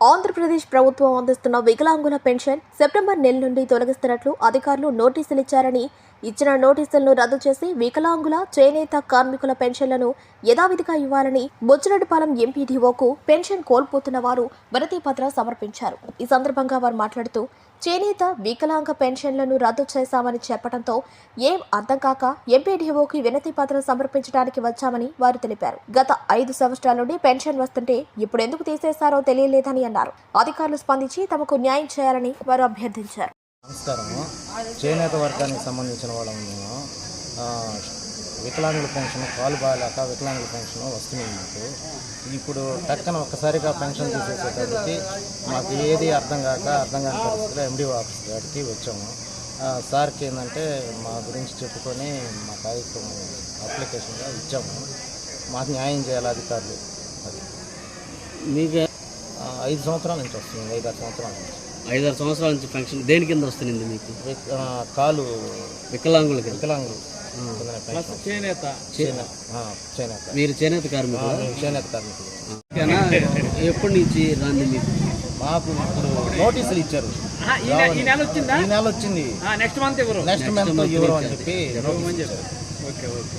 all Andhra Pradesh ప్రభుత్వం అందిస్తున్న వికలాంగుల పెన్షన్ సెప్టెంబర్ నెల నుండి తొలగిస్తున్నట్లు అధికారులు నోటీసులు ఇచ్చారని ఇచ్చిన నోటీసులను రద్దు చేసి వికలాంగుల చేనేత కార్మికుల పెన్షన్లను యథావిధిగా ఇవ్వాలని బొచ్చిరెడ్డిపాలెం ఎంపీడీఓకు పెన్షన్ కోల్పోతున్న వారు వినతి పత్రం సమర్పించారు. ఈ సందర్భంగా వారు మాట్లాడుతూ చేనేత వికలాంగ పెన్షన్లను రద్దు చేశామని చెప్పడంతో ఏం అర్థం కాక ఎంపీడీఓకి వినతి పత్రం సమర్పించడానికి వచ్చామని వారు తెలిపారు. గత ఐదు సంవత్సరాల నుండి పెన్షన్ వస్తుంటే ఇప్పుడు ఎందుకు తీసేశారో తెలియలేదని అన్నారు. అధికారులు స్పందించి తమకు న్యాయం చేయాలని వారు అభ్యర్థించారు. నమస్కారము. చేనేత వర్గానికి సంబంధించిన వాళ్ళము. మేము ఆ, వికలాంగుల పెన్షన్ కాలు బాగాలేక వికలాంగుల పెన్షన్ వస్తుంది మాకు. ఇప్పుడు టక్కన ఒక్కసారిగా పెన్షన్ తీసేసేటప్పటికి మాకు ఏది అర్థం కాక అర్థం కాని పరిస్థితిలో ఎండి ఆఫీస్ కాడికి వచ్చాము. సార్కి ఏంటంటే మా గురించి చెప్పుకొని మా కాగితం అప్లికేషన్గా ఇచ్చాము. మాకు న్యాయం చేయాలి అధికారులు. అది. మీకు ఐదు సంవత్సరాల నుంచి వస్తుంది ఐదారు సంవత్సరాల నుంచి. ఐదారు సంవత్సరాల నుంచి పెన్షన్ దేని కింద వస్తుంది మీకు? విక్- ఆ, కాలు వికలాంగుల కింద. వికలాంగులు. పొందిన పెన్షన్. చేనేత. చేనేత ఆ, చేనేత. మీరు చేనేత ఆ, కార్మికులు మేము చేనేత కార్మికులు. ఎప్పటి నుంచి రాంది మీకు? మాకు ఇప్పుడు నోటీసులు ఇచ్చారు. ఈ నెల వచ్చిందా? ఈ నెల వచ్చింది. నెక్స్ట్ మంత్ ఎవరు? నెక్స్ట్ మంత్ ఎవరు అని చెప్పి నోటీస్ ఇచ్చారు. Okay okay.